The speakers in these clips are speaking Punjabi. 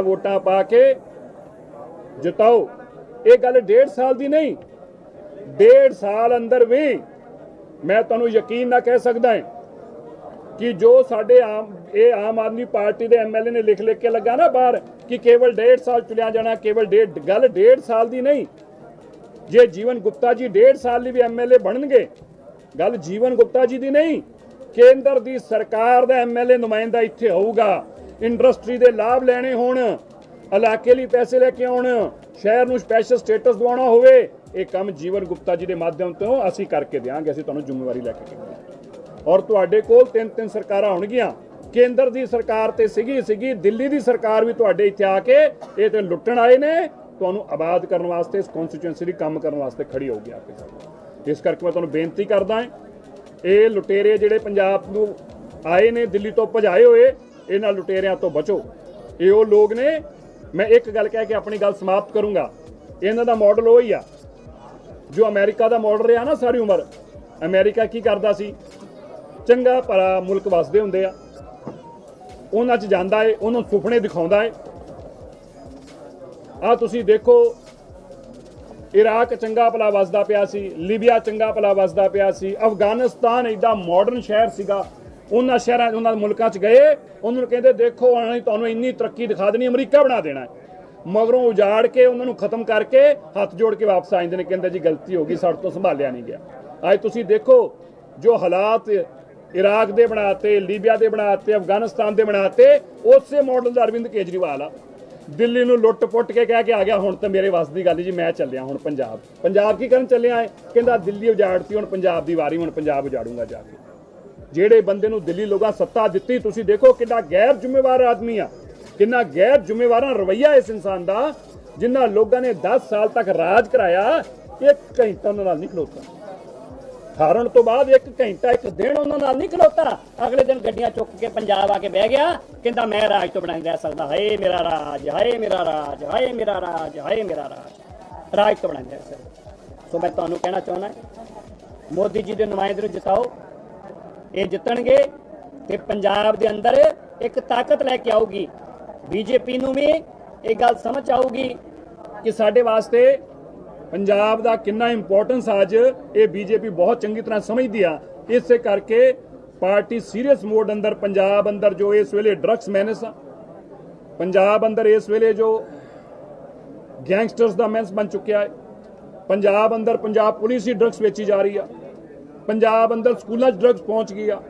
ਵੋਟਾਂ ਪਾ ਕੇ ਜਿਤਾਓ। ਇਹ ਗੱਲ ਡੇਢ ਸਾਲ ਦੀ ਨਹੀਂ, ਡੇਢ ਸਾਲ ਅੰਦਰ ਵੀ ਮੈਂ ਤੁਹਾਨੂੰ ਯਕੀਨ ਨਾ ਕਹਿ ਸਕਦਾ ਕਿ ਜੋ ਸਾਡੇ ਆਮ, ਇਹ ਆਮ ਆਦਮੀ ਪਾਰਟੀ ਦੇ ਐਮਐਲਏ ਨੇ ਲਿਖ ਲਿਖ ਕੇ ਲੱਗਾ ਨਾ ਬਾਹਰ ਕਿ ਕੇਵਲ ਡੇਢ ਸਾਲ ਚੁਣਿਆ ਜਾਣਾ, ਕੇਵਲ ਡੇਢ, ਗੱਲ ਡੇਢ ਸਾਲ ਦੀ ਨਹੀਂ। ਜੇ ਜੀਵਨ ਗੁਪਤਾ ਜੀ ਡੇਢ ਸਾਲ ਲਈ ਵੀ ਐਮਐਲਏ ਬਣਨਗੇ, ਗੱਲ ਜੀਵਨ ਗੁਪਤਾ ਜੀ ਦੀ ਨਹੀਂ, ਕੇਂਦਰ ਦੀ ਸਰਕਾਰ ਦਾ ਐਮਐਲਏ ਨੁਮਾਇੰਦਾ ਇੱਥੇ ਹੋਊਗਾ। ਇੰਡਸਟਰੀ ਦੇ ਲਾਭ ਲੈਣੇ ਹੋਣ, ਇਲਾਕੇ ਲਈ ਪੈਸੇ ਲੈ ਕੇ ਆਉਣ, ਸ਼ਹਿਰ ਨੂੰ ਸਪੈਸ਼ਲ ਸਟੇਟਸ ਦਿਵਾਉਣਾ ਹੋਵੇ, ਇਹ ਕੰਮ ਜੀਵਨ ਗੁਪਤਾ ਜੀ ਦੇ ਮਾਧਿਅਮ ਤੋਂ ਅਸੀਂ ਕਰਕੇ ਦਿਆਂਗੇ, ਅਸੀਂ ਤੁਹਾਨੂੰ ਜ਼ਿੰਮੇਵਾਰੀ ਲੈ ਕੇ ਕਹਾਂਗੇ ਔਰ ਤੁਹਾਡੇ ਕੋਲ ਤਿੰਨ ਤਿੰਨ ਸਰਕਾਰਾਂ ਹੋਣਗੀਆਂ, ਕੇਂਦਰ ਦੀ ਸਰਕਾਰ ਤੇ ਸੀਗੀ ਸੀਗੀ, ਦਿੱਲੀ ਦੀ ਸਰਕਾਰ ਵੀ ਤੁਹਾਡੇ ਇੱਥੇ ਆ ਕੇ ਇਹ ਤੇ ਲੁੱਟਣ ਆਏ ਨੇ, ਤੁਹਾਨੂੰ ਆਬਾਦ ਕਰਨ ਵਾਸਤੇ, ਇਸ ਕਨਸਟੀਚੁਐਂਸੀ ਦੀ ਕੰਮ ਕਰਨ ਵਾਸਤੇ ਖੜੀ ਹੋਊਗੀ ਆ ਕੇ ਸਾਹਮਣੇ। ਇਸ ਕਰਕੇ ਮੈਂ ਤੁਹਾਨੂੰ ਬੇਨਤੀ ਕਰਦਾ ਹਾਂ, ਇਹ ਲੁਟੇਰੇ ਜਿਹੜੇ ਪੰਜਾਬ ਨੂੰ ਆਏ ਨੇ, ਦਿੱਲੀ ਤੋਂ ਭਜਾਏ ਹੋਏ ਇਹਨਾਂ ਲੁਟੇਰਿਆਂ ਤੋਂ ਬਚੋ। ਇਹ ਉਹ ਲੋਕ ਨੇ, ਮੈਂ ਇੱਕ ਗੱਲ ਕਹਿ ਕੇ ਆਪਣੀ ਗੱਲ ਸਮਾਪਤ ਕਰੂੰਗਾ। ਇਹਨਾਂ ਦਾ ਮਾਡਲ ਉਹ ਹੀ ਆ। ਜੋ ਅਮਰੀਕਾ ਦਾ ਮਾਡਲ ਰਿਹਾ ਨਾ ਸਾਰੀ ਉਮਰ, ਅਮਰੀਕਾ ਕੀ ਕਰਦਾ ਸੀ? ਚੰਗਾ ਭਲਾ ਮੁਲਕ ਵਸਦੇ ਹੁੰਦੇ ਆ। ਉਹਨਾਂ 'ਚ ਜਾਂਦਾ ਏ, ਉਹਨੂੰ ਸੁਪਨੇ ਦਿਖਾਉਂਦਾ ਏ। ਆ ਤੁਸੀਂ ਦੇਖੋ, ਇਰਾਕ ਚੰਗਾ ਭਲਾ ਵਸਦਾ ਪਿਆ ਸੀ, ਲੀਬੀਆ ਚੰਗਾ ਭਲਾ ਵਸਦਾ ਪਿਆ ਸੀ, ਅਫਗਾਨਿਸਤਾਨ ਐਡਾ ਮਾਡਰਨ ਸ਼ਹਿਰ ਸੀਗਾ। ਉਹਨਾਂ ਸ਼ਹਿਰਾਂ ਉਹਨਾਂ ਮੁਲਕਾਂ 'ਚ ਗਏ, ਉਹਨਾਂ ਨੂੰ ਕਹਿੰਦੇ, ਦੇਖੋ ਅਸੀਂ ਤੁਹਾਨੂੰ ਇੰਨੀ ਤਰੱਕੀ ਦਿਖਾ ਦੇਣੀ, ਅਮਰੀਕਾ ਬਣਾ ਦੇਣਾ ਮਗਰੋਂ ਉਜਾੜ ਕੇ ਉਹਨਾਂ ਨੂੰ ਖਤਮ ਕਰਕੇ ਹੱਥ ਜੋੜ ਕੇ ਵਾਪਸ ਆ ਜਾਂਦੇ ਨੇ, ਕਹਿੰਦੇ ਜੀ ਗਲਤੀ ਹੋ ਗਈ, ਸਾਡੇ ਤੋਂ ਸੰਭਾਲਿਆ ਨਹੀਂ ਗਿਆ। ਅੱਜ ਤੁਸੀਂ ਦੇਖੋ, ਜੋ ਹਾਲਾਤ ਇਰਾਕ ਦੇ ਬਣਾਤੇ, ਲੀਬੀਆ ਦੇ ਬਣਾਤੇ, ਅਫਗਾਨਿਸਤਾਨ ਦੇ ਬਣਾਤੇ, ਉਸੇ ਮਾਡਲ ਦਾ ਅਰਵਿੰਦ ਕੇਜਰੀਵਾਲ ਆ। ਦਿੱਲੀ ਨੂੰ ਲੁੱਟ-ਪੁੱਟ ਕੇ ਕਹਿ ਕੇ ਆ ਗਿਆ, ਹੁਣ ਤਾਂ ਮੇਰੇ ਵੱਸ ਦੀ ਗੱਲ ਜੀ, ਮੈਂ ਚੱਲਿਆ ਹੁਣ ਪੰਜਾਬ। ਪੰਜਾਬ ਕੀ ਕਰਨ ਚੱਲਿਆ ਹੈ? ਕਹਿੰਦਾ ਦਿੱਲੀ ਉਜਾੜਤੀ ਹੁਣ ਪੰਜਾਬ ਦੀ ਵਾਰੀ, ਹੁਣ ਪੰਜਾਬ ਉਜਾੜੂਗਾ ਜਾ ਕੇ। ਜਿਹੜੇ ਬੰਦੇ ਨੂੰ ਦਿੱਲੀ ਲੋਕਾਂ ਸੱਤਾ ਦਿੱਤੀ, ਤੁਸੀਂ ਦੇਖੋ ਕਿੰਨਾ ਗੈਰ ਜ਼ਿੰਮੇਵਾਰ ਆਦਮੀ ਆ। ਕਿੰਨਾ ਗੈਰ ਜ਼ਿੰਮੇਵਾਰਾਂ ਰਵਈਆ ਇਸ ਇਨਸਾਨ ਦਾ, ਜਿਨ੍ਹਾਂ ਲੋਕਾਂ ਨੇ 10 ਸਾਲ ਤੱਕ ਰਾਜ ਕਰਾਇਆ, ਇੱਕ ਘੰਟਾ ਉਹਨਾਂ ਨਾਲ ਨਹੀਂ ਖਲੋਤਾ। ਹਾਰਨ ਤੋਂ ਬਾਅਦ ਇੱਕ ਘੰਟਾ, ਇੱਕ ਦਿਨ ਉਹਨਾਂ ਨਾਲ ਨਹੀਂ ਖਲੋਤਾ। ਅਗਲੇ ਦਿਨ ਗੱਡੀਆਂ ਚੁੱਕ ਕੇ ਪੰਜਾਬ ਆ ਕੇ ਬਹਿ ਗਿਆ, ਕਹਿੰਦਾ ਮੈਂ ਰਾਜ ਤੋਂ ਬਣਾਈ ਰਹਿ ਸਕਦਾ। ਹਾਏ ਮੇਰਾ ਰਾਜ, ਹਾਏ ਮੇਰਾ ਰਾਜ, ਹਾਏ ਮੇਰਾ ਰਾਜ, ਹਾਏ ਮੇਰਾ ਰਾਜ। ਰਾਜ ਤੋਂ ਬਣਾ ਰਹਿ ਸਕਦਾ। ਸੋ ਮੈਂ ਤੁਹਾਨੂੰ ਕਹਿਣਾ ਚਾਹੁੰਦਾ, ਮੋਦੀ ਜੀ ਦੇ ਨੁਮਾਇੰਦੇ ਨੂੰ ਜਿਤਾਓ। ਇਹ ਜਿੱਤਣਗੇ ਤੇ ਪੰਜਾਬ ਦੇ ਅੰਦਰ ਇੱਕ ਤਾਕਤ ਲੈ ਕੇ ਆਊਗੀ। ਬੀਜੇਪੀ ਨੂੰ ਵੀ ਇਹ ਗੱਲ ਸਮਝ ਆਊਗੀ ਕਿ ਸਾਡੇ ਵਾਸਤੇ ਪੰਜਾਬ ਦਾ ਕਿੰਨਾ ਇੰਪੋਰਟੈਂਸ ਅੱਜ ਇਹ ਬੀਜੇਪੀ ਬਹੁਤ ਚੰਗੀ ਤਰ੍ਹਾਂ ਸਮਝਦੀ ਆ। ਇਸੇ ਕਰਕੇ ਪਾਰਟੀ ਸੀਰੀਅਸ ਮੋਡ ਅੰਦਰ, ਪੰਜਾਬ ਅੰਦਰ ਜੋ ਇਸ ਵੇਲੇ ਡਰੱਗਸ ਮੈਨਸ ਆ, ਪੰਜਾਬ ਅੰਦਰ ਇਸ ਵੇਲੇ ਜੋ ਗੈਂਗਸਟਰਸ ਦਾ ਮੈਨਸ ਬਣ ਚੁੱਕਿਆ ਹੈ, ਪੰਜਾਬ ਅੰਦਰ ਪੰਜਾਬ ਪੁਲਿਸ ਹੀ ਡਰੱਗਸ ਵੇਚੀ ਜਾ ਰਹੀ ਆ। ਪੰਜਾਬ ਅੰਦਰ ਸਕੂਲਾਂ 'ਚ ਡਰੱਗਸ ਪਹੁੰਚ ਗਈ ਆ।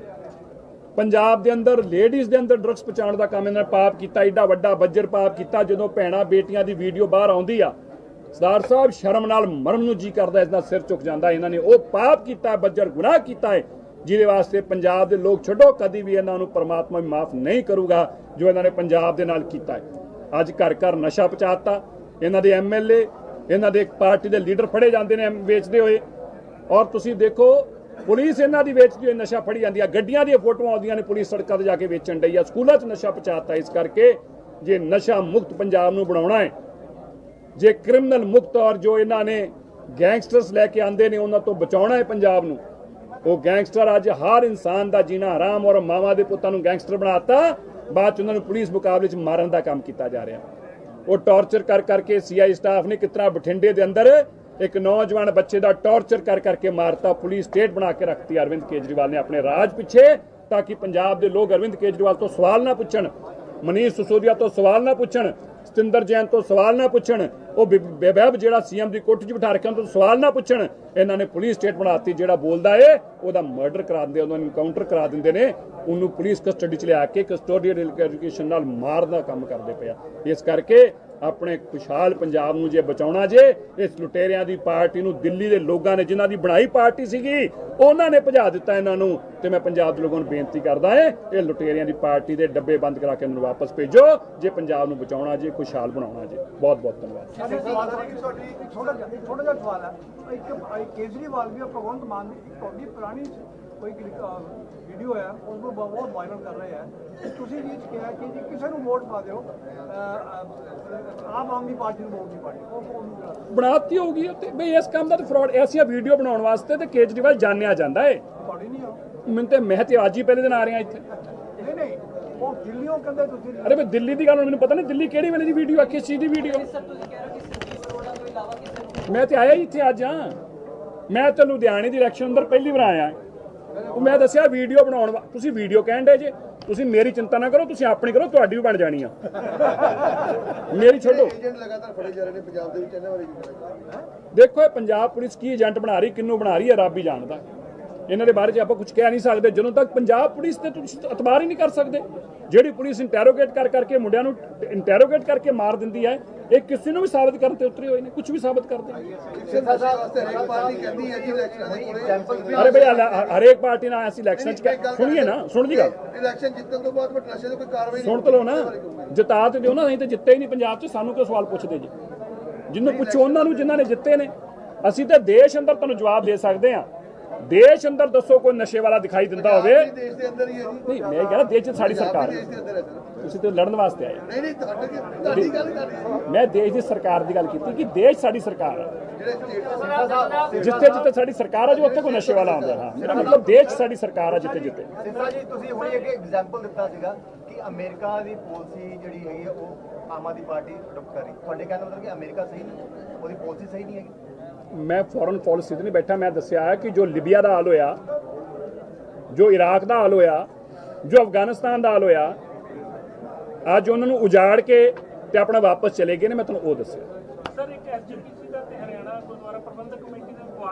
ਪੰਜਾਬ ਦੇ ਅੰਦਰ ਲੇਡੀਜ਼ ਦੇ ਅੰਦਰ ਡਰੱਗਸ ਪਹੁੰਚਾਉਣ ਦਾ ਕੰਮ ਇਹਨਾਂ ਨੇ ਪਾਪ ਕੀਤਾ, ਏਡਾ ਵੱਡਾ ਬੱਜਰ ਪਾਪ ਕੀਤਾ, ਜਦੋਂ ਭੈਣਾਂ ਬੇਟੀਆਂ ਦੀ ਵੀਡੀਓ ਬਾਹਰ ਆਉਂਦੀ ਆ। ਸਰਦਾਰ ਸਾਹਿਬ ਸ਼ਰਮ ਨਾਲ ਮਰਨ ਨੂੰ ਜੀ ਕਰਦਾ ਇਸ ਦਾ ਸਿਰ ਝੁਕ ਜਾਂਦਾ। ਇਹਨਾਂ ਨੇ ਉਹ ਪਾਪ ਕੀਤਾ, ਬੱਜਰ ਗੁਨਾਹ ਕੀਤਾ ਹੈ ਜਿਹਦੇ ਵਾਸਤੇ ਪੰਜਾਬ ਦੇ ਲੋਕ ਛੱਡੋ, ਕਦੀ ਵੀ ਇਹਨਾਂ ਨੂੰ ਪਰਮਾਤਮਾ ਵੀ ਮਾਫ ਨਹੀਂ ਕਰੂਗਾ, ਜੋ ਇਹਨਾਂ ਨੇ ਪੰਜਾਬ ਦੇ ਨਾਲ ਕੀਤਾ ਹੈ ਅੱਜ ਘਰ ਘਰ ਨਸ਼ਾ ਪਹੁੰਚਾਤਾ। ਇਹਨਾਂ ਦੇ ਐਮਐਲਏ ਇਹਨਾਂ ਦੇ ਪਾਰਟੀ ਦੇ ਲੀਡਰ ਫੜੇ ਜਾਂਦੇ ਨੇ ਵੇਚਦੇ ਹੋਏ। ਔਰ ਤੁਸੀਂ ਦੇਖੋ ਪੁਲਿਸ ਇਹਨਾਂ ਦੀ ਵੇਚਦੀ ਹੋਈ ਨਸ਼ਾ ਫੜੀ ਜਾਂਦੀ ਆ। ਗੱਡੀਆਂ ਦੀਆਂ ਫੋਟੋਆਂ ਆਉਂਦੀਆਂ ਨੇ, ਪੁਲਿਸ ਸੜਕਾਂ ਤੇ ਜਾ ਕੇ ਵੇਚਣ ਡਈ ਆ। ਸਕੂਲਾਂ 'ਚ ਨਸ਼ਾ ਪਹੁੰਚਾਤਾ ਇਸ ਕਰਕੇ ਜੇ ਨਸ਼ਾ ਮੁਕਤ ਪੰਜਾਬ ਨੂੰ ਬਣਾਉਣਾ ਹੈ, ਜੇ ਕ੍ਰਿਮੀਨਲ ਮੁਕਤ ਔਰ ਜੋ ਇਹਨਾਂ ਨੇ ਗੈਂਗਸਟਰਸ ਲੈ ਕੇ ਆਂਦੇ ਨੇ, ਉਹਨਾਂ ਤੋਂ ਬਚਾਉਣਾ ਹੈ ਪੰਜਾਬ ਨੂੰ, ਉਹ ਗੈਂਗਸਟਰ ਅੱਜ ਹਰ ਇਨਸਾਨ ਦਾ ਜੀਣਾ ਹਰਾਮ ਔਰ ਮਾਵਾ ਦੇ ਪੁੱਤਾਂ ਨੂੰ ਗੈਂਗਸਟਰ ਬਣਾਤਾ। ਬਾਅਦ ਚ ਉਹਨਾਂ ਨੂੰ ਪੁਲਿਸ ਮੁਕਾਬਲੇ ਚ ਮਾਰਨ ਦਾ ਕੰਮ ਕੀਤਾ ਜਾ ਰਿਹਾ। ਉਹ ਟੌਰਚਰ ਕਰ ਕਰਕੇ ਸੀਆਈ ਸਟਾਫ ਨੇ ਕਿਤਨਾ ਬਠਿੰਡੇ ਦੇ ਅੰਦਰ ਇੱਕ ਨੌਜਵਾਨ ਬੱਚੇ ਦਾ ਟੌਰਚਰ ਕਰ ਕਰਕੇ ਮਾਰਤਾ, ਪੁਲਿਸ ਸਟੇਟ ਬਣਾ ਕੇ ਰੱਖਤੀ। ਅਰਵਿੰਦ ਕੇਜਰੀਵਾਲ ਨੇ ਆਪਣੇ ਰਾਜ ਪਿੱਛੇ ਤਾਂ ਕਿ ਪੰਜਾਬ ਦੇ ਲੋਕ ਅਰਵਿੰਦ ਕੇਜਰੀਵਾਲ ਤੋਂ ਸਵਾਲ ਨਾ ਪੁੱਛਣ, ਮਨੀਸ਼ ਸਿਸੋਦੀਆ ਤੋਂ ਸਵਾਲ ਨਾ ਪੁੱਛਣ, ਸਤਿੰਦਰ ਜੈਨ ਤੋਂ ਸਵਾਲ ਨਾ ਪੁੱਛਣ, ਉਹ ਬੇਬੈਬ ਜਿਹੜਾ ਸੀਐਮ ਦੀ ਕੋਠੀ 'ਚ ਬਿਠਾ ਰੱਖਿਆ ਉਹਨਾਂ ਤੋਂ ਸਵਾਲ ਨਾ ਪੁੱਛਣ, ਇਹਨਾਂ ਨੇ ਪੁਲਿਸ ਸਟੇਟ ਬਣਾਤੀ ਜਿਹੜਾ ਬੋਲਦਾ ਏ, ਉਹਦਾ ਮਰਡਰ ਕਰਾ ਦਿੰਦੇ, ਉਹਨਾਂ ਨੂੰ ਇਨਕਾਊਂਟਰ ਕਰਾ ਦਿੰਦੇ ਨੇ। ਉਹਨੂੰ ਪੁਲਿਸ ਕਸਟਡੀ 'ਚ ਲਿਆ ਕੇ ਕਸਟੋਡੀਅਲ ਐਜੂਕੇਸ਼ਨ ਨਾਲ ਮਾਰਨ ਦਾ ਕੰਮ ਕਰਦੇ ਪਿਆ। ਇਸ ਕਰਕੇ ਆਪਣੇ ਖੁਸ਼ਹਾਲ ਪੰਜਾਬ ਨੂੰ ਜੇ ਬਚਾਉਣਾ ਜੇ, ਇਸ ਲੁਟੇਰਿਆਂ ਦੀ ਪਾਰਟੀ ਨੂੰ ਦਿੱਲੀ ਦੇ ਲੋਕਾਂ ਨੇ ਜਿਨ੍ਹਾਂ ਦੀ ਬਣਾਈ ਪਾਰਟੀ ਸੀਗੀ, ਉਹਨਾਂ ਨੇ ਭਜਾ ਦਿੱਤਾ ਇਹਨਾਂ ਨੂੰ। ਤੇ ਮੈਂ ਪੰਜਾਬ ਦੇ ਲੋਕਾਂ ਨੂੰ ਬੇਨਤੀ ਕਰਦਾ ਹਾਂ, ਇਹ ਲੁਟੇਰਿਆਂ ਦੀ ਪਾਰਟੀ ਦੇ ਡੱਬੇ ਬੰਦ ਕਰਾ ਕੇ ਇਹਨਾਂ ਨੂੰ ਵਾਪਸ ਭੇਜੋ, ਜੇ ਪੰਜਾਬ ਨੂੰ ਬਚਾਉਣਾ ਜੇ, ਖੁਸ਼ਹਾਲ ਬਣਾਉਣਾ ਜੇ। ਬਹੁਤ ਬਹੁਤ ਧੰਨਵਾਦ। ਸਾਡੇ ਜਿਹਾ ਸਵਾਲ ਹੈ। ਇੱਕ ਕੇਜਰੀਵਾਲ ਵੀ ਭਗਵੰਤ ਮਾਨ ਦੀ ਪੁਰਾਣੀ ਕੋਈ ਵੀਡੀਓ ਹੈ ਉਸ ਨੂੰ ਬਹੁਤ ਵਾਇਰਲ ਕਰ ਰਹੇ ਕਿ ਤੁਸੀਂ ਵੀ ਕਿਹਾ ਕਿ ਜੀ ਕਿਸੇ ਨੂੰ ਵੋਟ ਪਾ ਦਿਓ ਆਮ ਆਦਮੀ ਪਾਰਟੀ ਨੂੰ ਵੋਟ ਨਹੀਂ ਪਾਣੀ। ਬਣਾਤੀ ਹੋਊਗੀ ਤੇ ਬਈ ਇਸ ਕੰਮ ਦਾ ਤਾਂ ਫਰਾਡ ਐਸੀਆਂ ਵੀਡੀਓ ਬਣਾਉਣ ਵਾਸਤੇ ਤੇ ਕੇਜਰੀਵਾਲ ਜਾਣਿਆ ਜਾਂਦਾ ਏ। ਤੁਹਾਡੀ ਨਹੀਂ ਹੋ ਮੈਨੂੰ ਤੇ ਮੈਂ ਤੇ ਅੱਜ ਹੀ ਪਹਿਲੇ ਦਿਨ ਆ ਰਿਹਾ ਇੱਥੇ। ਨਹੀਂ ਨਹੀਂ ਉਹ ਦਿੱਲੀੋਂ ਕਹਿੰਦੇ ਤੁਸੀਂ ਅਰੇ ਵੀ ਦਿੱਲੀ ਦੀ ਗੱਲ ਮੈਨੂੰ ਪਤਾ ਨਹੀਂ ਦਿੱਲੀ ਕਿਹੜੀ ਵੇਲੇ ਦੀ ਵੀਡੀਓ ਆ ਕਿਸ ਚੀਜ਼ ਦੀ ਵੀਡੀਓ ਮੈਂ ਤੇ ਆਇਆ ਹੀ ਇੱਥੇ ਅੱਜ ਆ ਮੈਂ ਤੇ ਲੁਧਿਆਣੇ ਦੀ ਇਲੈਕਸ਼ਨ ਅੰਦਰ ਪਹਿਲੀ ਵਾਰ ਆਇਆ। ਉਹ ਮੈਂ ਦੱਸਿਆ ਵੀਡੀਓ ਬਣਾਉਣ ਵਾ- ਤੁਸੀਂ ਵੀਡੀਓ ਕਹਿਣ ਦੇ ਜੇ। ਤੁਸੀਂ ਮੇਰੀ ਚਿੰਤਾ ਨਾ ਕਰੋ ਤੁਸੀਂ ਆਪਣੀ ਕਰੋ ਤੁਹਾਡੀ ਵੀ ਬਣ ਜਾਣੀ ਆ। ਮੇਰੀ ਛੱਡੋ। ਏਜੰਟ ਲਗਾਤਾਰ ਫੜੇ ਜਾ ਰਹੇ ਨੇ ਪੰਜਾਬ ਦੇ ਵਿੱਚ ਇਹਨਾਂ ਬਾਰੇ ਦੇਖੋ ਇਹ ਪੰਜਾਬ ਪੁਲਿਸ ਕੀ ਏਜੰਟ ਬਣਾ ਰਹੀ ਕਿੰਨੂੰ ਬਣਾ ਰਹੀ ਹੈ ਰੱਬ ਹੀ ਜਾਣਦਾ। ਇਹਨਾਂ ਦੇ ਬਾਰੇ 'ਚ ਆਪਾਂ ਕੁਝ ਕਹਿ ਨਹੀਂ ਸਕਦੇ। ਜਦੋਂ ਤੱਕ ਪੰਜਾਬ ਪੁਲਿਸ ਤੇ ਤੁਸੀਂ ਇਤਬਾਰ ਹੀ ਨਹੀਂ ਕਰ ਸਕਦੇ। ਜਿਹੜੀ ਪੁਲਿਸ ਇੰਟਰੋਗੇਟ ਕਰ ਕਰਕੇ ਮੁੰਡਿਆਂ ਨੂੰ ਇੰਟਰੋਗੇਟ ਕਰਕੇ ਮਾਰ ਦਿੰਦੀ ਹੈ ਇਹ ਕਿਸੇ ਨੂੰ ਵੀ ਸਾਬਤ ਕਰਨ ਤੇ ਉਤਰੇ ਹੋਏ ਨੇ ਕੁਝ ਵੀ ਸਾਬਤ ਕਰਦੇ ਦੇ ਅਰੇ ਬਈ ਹਲਾ- ਹਰੇਕ ਪਾਰਟੀ ਨਾਲ ਅਸੀਂ ਇਲੈਕਸ਼ਨ ਚ ਸੁਣੀਏ ਨਾ ਸੁਣ ਜੀ ਗੱਲ। ਇਲੈਕਸ਼ਨ ਜਿੱਤਣ ਤੋਂ ਬਾਅਦ ਬਟ ਨਸ਼ੇ ਦੀ ਕੋਈ ਕਾਰਵਾਈ ਸੁਣ ਤਾਂ ਲਓ ਨਾ ਜਿਤਾ ਤੇ ਦਿਓ ਨਾ ਅਸੀਂ ਤੇ ਜਿੱਤੇ ਹੀ ਨਹੀਂ ਪੰਜਾਬ 'ਚ ਸਾਨੂੰ ਕਿਉਂ ਸਵਾਲ ਪੁੱਛਦੇ ਜੀ? ਜਿਹਨੂੰ ਪੁੱਛੋ ਉਹਨਾਂ ਨੂੰ ਜਿਨ੍ਹਾਂ ਨੇ ਜਿੱਤੇ ਨੇ। ਅਸੀਂ ਤੇ ਦੇਸ਼ ਅੰਦਰ ਤੁਹਾਨੂੰ ਜਵਾਬ ਦੇ ਸਕਦੇ ਹਾਂ। ਦੇਸ਼ ਅੰਦਰ ਦੱਸੋ ਕੋਈ ਨਸ਼ੇ ਵਾਲਾ ਦਿਖਾਈ ਦਿੰਦਾ ਹੋਵੇ। ਦੇਸ਼ ਦੇ ਅੰਦਰ ਹੀ ਹੈ ਨਹੀਂ ਮੈਂ ਕਹਿੰਦਾ ਦੇਸ਼ 'ਚ ਸਾਡੀ ਸਰਕਾਰ ਦੇਸ਼ ਹੈ ਦੇ ਅੰਦਰ ਹੈ ਤੁਸੀਂ ਤੇ ਲੜਨ ਵਾਸਤੇ ਆਏ ਨਹੀਂ ਨਹੀਂ ਤੁਹਾਡੇ ਗੱਲ ਕਰ ਮੈਂ ਦੇਸ਼ ਦੀ ਸਰਕਾਰ ਦੀ ਗੱਲ ਕੀਤੀ ਕਿ ਦੇਸ਼ ਸਾਡੀ ਸਰਕਾਰ ਹੈ। ਜਿੱਥੇ ਜਿੱਥੇ ਸਾਡੀ ਸਰਕਾਰ ਹੈ ਜੋ ਉੱਥੇ ਕੋਈ ਨਸ਼ੇ ਵਾਲਾ ਆਉਂਦਾ ਹਾਂ। ਮੇਰਾ ਮਤਲਬ ਦੇਸ਼ ਸਾਡੀ ਸਰਕਾਰ ਹੈ ਜਿੱਥੇ ਜਿੱਥੇ। ਸਿੱਧਾ ਜੀ ਤੁਸੀਂ ਹੁਣੇ ਇੱਕ ਐਗਜ਼ਾਮਪਲ ਦਿੱਤਾ ਸੀਗਾ ਕਿ ਅਮਰੀਕਾ ਦੀ ਪਾਲਿਸੀ ਜਿਹੜੀ ਹੈਗੀ ਉਹ ਆਮ ਆਦਮੀ ਪਾਰਟੀ ਅਡਾਪਟ ਕਰ ਰਹੀ। ਤੁਹਾਡੇ ਕਹਿਣ ਦਾ ਮਤਲਬ ਕਿ ਅਮਰੀਕਾ ਸਹੀ ਨਹੀਂ ਉਹਦੀ ਪਾਲਿਸੀ ਸਹੀ ਨਹੀਂ ਹੈਗੀ। ਮੈਂ ਫੋਰਨ ਪਾਲਿਸੀ ਤੇ ਨਹੀਂ ਬੈਠਾ, ਮੈਂ ਦੱਸਿਆ ਹੈ ਕਿ ਜੋ ਲਿਬੀਆ ਦਾ ਹਾਲ ਹੋਇਆ, ਜੋ ਇਰਾਕ ਦਾ ਹਾਲ ਹੋਇਆ, ਜੋ ਅਫਗਾਨਿਸਤਾਨ ਦਾ ਹਾਲ ਹੋਇਆ, ਅੱਜ ਉਹਨਾਂ ਨੂੰ ਉਜਾੜ ਕੇ ਤੇ ਆਪਣਾ ਵਾਪਸ ਚਲੇ ਗਏ ਨੇ, ਮੈਂ ਤੁਹਾਨੂੰ ਉਹ ਦੱਸਿਆ ਸਰ ਇੱਕ ਐਸਜੀਪੀਸੀ ਦਾ ਤੇ ਹਰਿਆਣਾ ਗੁਰਦੁਆਰਾ ਪ੍ਰਬੰਧਕ ਕਮੇਟੀ ਦਾ ਵਿਵਾਦ ਹੈ ਮੇਰੀ ਪੀਰੀ ਜਿਸ ਤਰ੍ਹਾਂ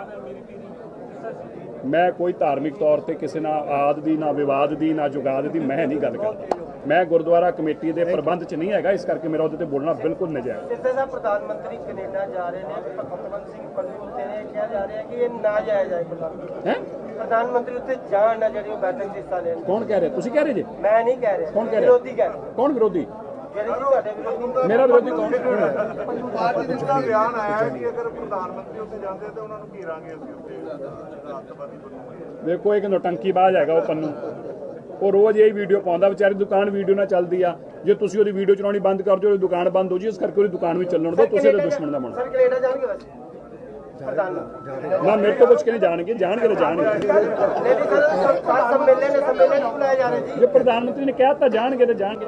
ਮੈਂ ਕੋਈ ਧਾਰਮਿਕ ਤੌਰ ਤੇ ਕਿਸੇ ਨਾਲ ਆਦ ਦੀ ਨਾ ਵਿਵਾਦ ਦੀ ਨਾ ਜੁਗਾਦ ਦੀ ਮੈਂ ਨਹੀਂ ਗੱਲ ਕਰਦਾ। ਮੈਂ ਗੁਰਦੁਆਰਾ ਕਮੇਟੀ ਦੇ ਪ੍ਰਬੰਧ 'ਚ ਨਹੀਂ ਹੈਗਾ ਇਸ ਕਰਕੇ ਮੇਰਾ ਉਹਦੇ ਤੇ ਬੋਲਣਾ ਬਿਲਕੁਲ ਨਜਾਇਜ਼। ਸਿੱਧੇ ਸਾਹਿਬ ਪ੍ਰਧਾਨ ਮੰਤਰੀ ਕੈਨੇਡਾ ਜਾ ਰਹੇ ਨੇ ਭਗਵੰਤ ਸਿੰਘ ਪੰਨੂ ਉੱਤੇ ਨੇ ਕਿਹਾ ਜਾ ਰਿਹਾ ਕਿ ਇਹ ਨਾ ਜਾਇਆ ਜਾਏ ਪ੍ਰਧਾਨ ਹੈ? ਪ੍ਰਧਾਨ ਮੰਤਰੀ ਉੱਤੇ ਜਾਣ ਨਾ ਜਿਹੜੀ ਉਹ ਬੈਠਕ 'ਚ ਹਿੱਸਾ ਲੈਣ। ਕੌਣ ਕਹਿ ਰਿਹਾ? ਤੁਸੀਂ ਕਹਿ ਰਹੇ ਜੀ? ਮੈਂ ਨਹੀਂ ਕਹਿ ਰਿਹਾ। ਕੌਣ ਕਹਿ ਰਿਹਾ? ਵਿਰੋਧੀ ਕਹਿ ਰਹੇ। ਕੌਣ ਵਿਰੋਧੀ? ਜਿਹੜੇ ਮੇਰਾ ਵਿਰੋਧੀ ਕੌਣ? ਪਾਰਟੀ ਦੇ ਦਾ ਬਿਆਨ ਆਇਆ ਹੈ ਕਿ ਅਗਰ ਪ੍ਰਧਾਨ ਮੰਤਰੀ ਉੱਥੇ ਜਾਂਦੇ ਤਾਂ ਉਹਨਾਂ ਨੂੰ ਘੇਰਾਂਗੇ ਅਸੀਂ ਉੱਥੇ ਅੱਤਵਾਦੀ ਬਣੂਗੇ। ਵੇਖੋ ਇੱਕ ਨੋਟੰਕੀ ਬਾਜ਼ ਹੈਗਾ ਉਹ ਪੰਨੂ ਉਹ ਰੋਜ਼ ਇਹ ਵੀਡੀਓ ਪਾਉਂਦਾ ਵਿਚਾਰੀ ਦੁਕਾਨ ਵੀਡੀਓ ਨਾਲ ਚੱਲਦੀ ਆ। ਜੇ ਤੁਸੀਂ ਉਹਦੀ ਵੀਡੀਓ ਚਲਾਉਣੀ ਬੰਦ ਕਰ ਦਿਓ ਉਹਦੀ ਦੁਕਾਨ ਬੰਦ ਹੋ ਜੀ ਇਸ ਕਰਕੇ ਉਹਦੀ ਦੁਕਾਨ ਵੀ ਚੱਲਣ ਦਿਓ ਤੁਸੀਂ ਉਹਦੇ ਦੁਸ਼ਮਣ ਦਾ ਬਣੋ ਸਰ ਕੈਨੇਡਾ ਜਾਣਗੇ ਵੈਸੇ? ਪ੍ਰਧਾਨ ਮੰਤਰੀ। ਨਾ ਮੇਰੇ ਤੋਂ ਪੁੱਛ ਕੇ ਨਹੀਂ ਜਾਣਗੇ ਜਾਣਗੇ ਤਾਂ ਜਾਣਗੇ। ਜਾ ਰਿਹਾ ਜੀ। ਜੇ ਪ੍ਰਧਾਨ ਮੰਤਰੀ ਨੇ ਕਹਿਤਾ ਜਾਣਗੇ ਤਾਂ ਜਾਣਗੇ।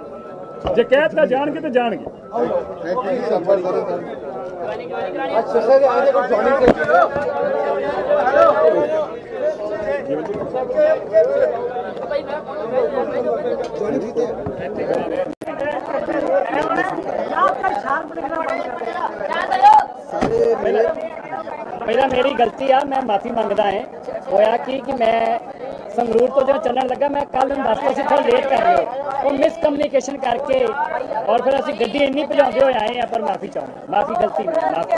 ਜੇ ਕਹਿਤਾ ਜਾਣਗੇ ਤਾਂ ਜਾਣਗੇ। ਪਹਿਲਾਂ ਮੇਰੀ ਗਲਤੀ ਆ ਮੈਂ ਮਾਫੀ ਮੰਗਦਾ ਹਾਂ। ਹੋਇਆ ਕੀ ਕਿ ਮੈਂ ਸੰਗਰੂਰ ਤੋਂ ਜਦੋਂ ਚੱਲਣ ਲੱਗਾ, ਮੈਂ ਕੱਲ ਨੂੰ ਦੱਸ ਅਸੀਂ ਥੋੜਾ ਲੇਟ ਕਰ ਰਹੇ ਉਹ ਮਿਸ ਕਮਿਊਨੀਕੇਸ਼ਨ ਕਰਕੇ ਔਰ ਫਿਰ ਅਸੀਂ ਗੱਡੀ ਇੰਨੀ ਭਜਾਉਂਦੇ ਹੋਏ ਆਏ ਆ ਪਰ ਮਾਫੀ ਚਾਹੁੰਦਾ। ਮਾਫੀ ਗਲਤੀ, ਮਾਫੀ।